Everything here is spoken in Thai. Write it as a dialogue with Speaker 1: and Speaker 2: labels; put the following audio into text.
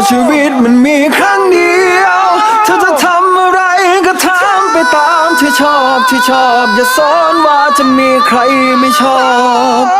Speaker 1: าชีวิตมันมีครั้งเดียว เธอจะทำอะไรก็ทำไปตามที่ชอบที่ชอบ อย่าสอนว่าจะมีใครไม่ชอบ